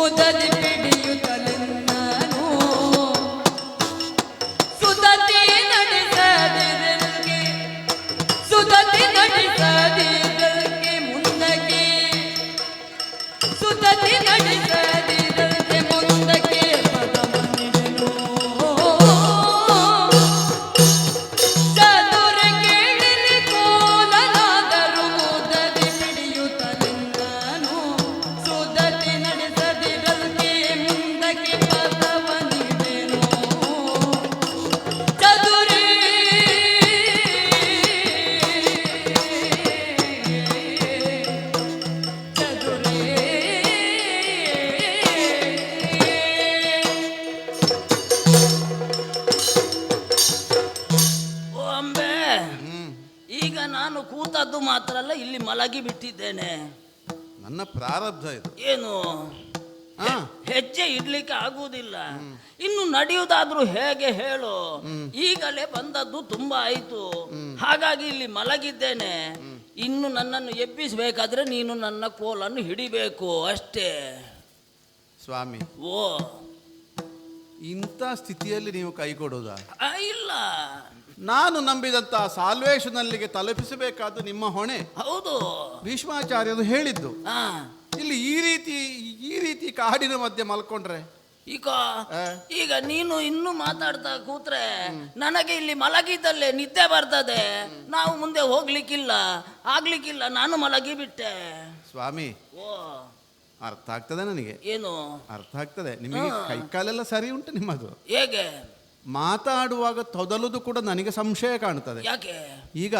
முதல் பிடி ನಾನು ಕೂತದ್ದು ಮಾತ್ರ ಅಲ್ಲ ಇಲ್ಲಿ ಮಲಗಿ ಬಿಟ್ಟಿದ್ದೇನೆ. ನನ್ನ ಪ್ರಾರಬ್ಧ ಇದು. ಏನು? ಹಾ. ಹೆಜ್ಜೆ ಇಡ್ಲಿಕ್ಕೆ ಆಗುವುದಿಲ್ಲ. ಇನ್ನು ನಡೆಯುವುದಾದ್ರೂ ಹೇಗೆ ಹೇಳು. ಈಗಲೇ ಬಂದದ್ದು ತುಂಬಾ ಆಯ್ತು. ಹಾಗಾಗಿ ಇಲ್ಲಿ ಮಲಗಿದ್ದೇನೆ. ಇನ್ನು ನನ್ನನ್ನು ಎಬ್ಬಿಸಬೇಕಾದ್ರೆ ನೀನು ನನ್ನ ಕೋಲನ್ನು ಹಿಡಿಬೇಕು ಅಷ್ಟೇ. ಸ್ವಾಮಿ. ಓ. ಇಂಥ ಸ್ಥಿತಿಯಲ್ಲಿ ನೀವು ಕೈ ಕೊಡೋದಾ ಆ, ಇಲ್ಲ. ನಾನು ನಂಬಿದಂತ ಸಾಲ್ವೇಶನಲ್ಲಿಗೆ ತಲುಪಿಸಬೇಕಾದ ನಿಮ್ಮ ಹೊಣೆ. ಹೌದು. ಭೀಷ್ಮಾಚಾರ್ಯರು ಹೇಳಿದ್ದು. ಇಲ್ಲಿ ಈ ರೀತಿ ಈ ರೀತಿ ಕಾಡಿನ ಮಧ್ಯೆ ಮಲ್ಕೊಂಡ್ರೆ? ಈಗ ಈಗ ನೀನು ಇನ್ನು ಮಾತಾಡ್ತಾ ಕೂತ್ರೆ ನನಗೆ ಇಲ್ಲಿ ಮಲಗಿದ್ದಲ್ಲೇ ನಿದ್ದೆ ಬರ್ತದೆ. ನಾವು ಮುಂದೆ ಹೋಗ್ಲಿಕ್ಕಿಲ್ಲ ಆಗ್ಲಿಕ್ಕಿಲ್ಲ ನಾನು ಮಲಗಿ ಬಿಟ್ಟೆ. ಸ್ವಾಮಿ ಓ. ಅರ್ಥ ಆಗ್ತದೆ ನನಗೆ. ಏನು? ಅರ್ಥ ಆಗ್ತದೆ. ನಿಮಗೆ ಕೈಕಾಲೆಲ್ಲ ಸರಿ ಉಂಟು ನಿಮ್ಮದು. ಹೇಗೆ? ಮಾತಾಡುವಾಗ ತೊದಲುದು ಕೂಡ ನನಗೆ ಸಂಶಯ ಕಾಣ್ತದೆ. ಯಾಕೆ? ಈಗ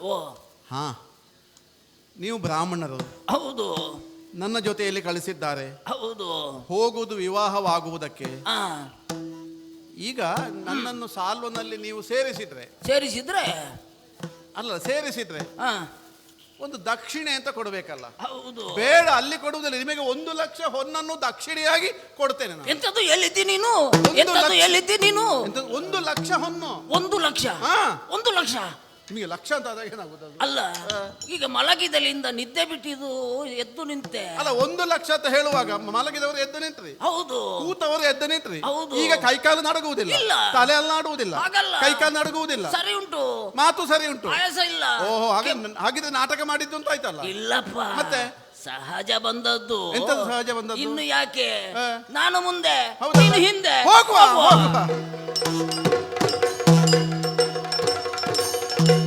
ಓ. ಹಾ ನೀವು ಬ್ರಾಹ್ಮಣರು. ಹೌದು. ನನ್ನ ಜೊತೆಯಲ್ಲಿ ಕಳಿಸಿದ್ದಾರೆ. ಹೌದು. ಹೋಗುವುದು ವಿವಾಹವಾಗುವುದಕ್ಕೆ. ಆ. ಈಗ ನನ್ನನ್ನು ಸಾಲ್ವನಲ್ಲಿ ನೀವು ಸೇರಿಸಿದ್ರೆ. ಸೇರಿಸಿದ್ರೆ? ಅಲ್ಲ ಸೇರಿಸಿದ್ರೆ. ಆ. ಒಂದು ದಕ್ಷಿಣೆ ಅಂತ ಕೊಡಬೇಕಲ್ಲ. ಹೌದು. ಬೇಡ ಅಲ್ಲಿ ಕೊಡುವುದಿಲ್ಲ. ನಿಮಗೆ ಒಂದು ಲಕ್ಷ ಹೊನ್ನನ್ನು ದಕ್ಷಿಣೆಯಾಗಿ ಕೊಡ್ತೇನೆ ನಾನು. ಎಂತದ್ದು ಎಲ್ಲಿದ್ದಿ ನೀನು? ಒಂದು ಎಂತದ್ದು ಲಕ್ಷ. ಎಲ್ಲಿದ್ದಿ ನೀನು? ಎಂತ ಒಂದು ಲಕ್ಷ ಹೊನ್ನು. ಒಂದು ಲಕ್ಷ? ಹಾ. ಒಂದು ಲಕ್ಷ? ನಿಮಗೆ ಲಕ್ಷ ಅಂತ ಆದಾಗ ಏನಾಗುತ್ತದೆ? ಅಲ್ಲ ಈಗ ಮಲಗಿದಲಿಂದ ನಿದ್ದೆ ಬಿಟ್ಟಿದ್ದು ಎದ್ದು ನಿಂತೆ ಅಲ್ಲ ಒಂದು ಲಕ್ಷ ಅಂತ ಹೇಳುವಾಗ ಮಲಗಿದವರು ಎದ್ದು ನಿಂತ್ರಿ ಹೌದು ಕೂತವರು ಎದ್ದು ನಿಂತ್ರಿ ಹೌದು. ಈಗ ಕೈಕಾಲು ನಡಗುವುದಿಲ್ಲ ಇಲ್ಲ. ತಲೆ ಅಲ್ಲಿ ನಾಡುವುದಿಲ್ಲ ಹಾಗಲ್ಲ. ಕೈಕಾಲು ನಡಗುವುದಿಲ್ಲ ಸರಿ ಉಂಟು ಮಾತು ಸರಿ ಉಂಟು ಆಯಾಸ ಇಲ್ಲ ಓಹೋ ಹಾಗೆ ಹಾಗಿದ್ರೆ ನಾಟಕ ಮಾಡಿದ್ದು ಅಂತ ಆಯ್ತಲ್ಲ ಇಲ್ಲಪ್ಪ ಮತ್ತೆ? ಸಹಜ ಬಂದದ್ದು ಎಂತದು ಸಹಜ ಬಂದದ್ದು? ಇನ್ನು ಯಾಕೆ ಹಾ. ನಾನು ಮುಂದೆ? ನೀನು ಹಿಂದೆ ಹೋಗುವ. ಹೋಗುವ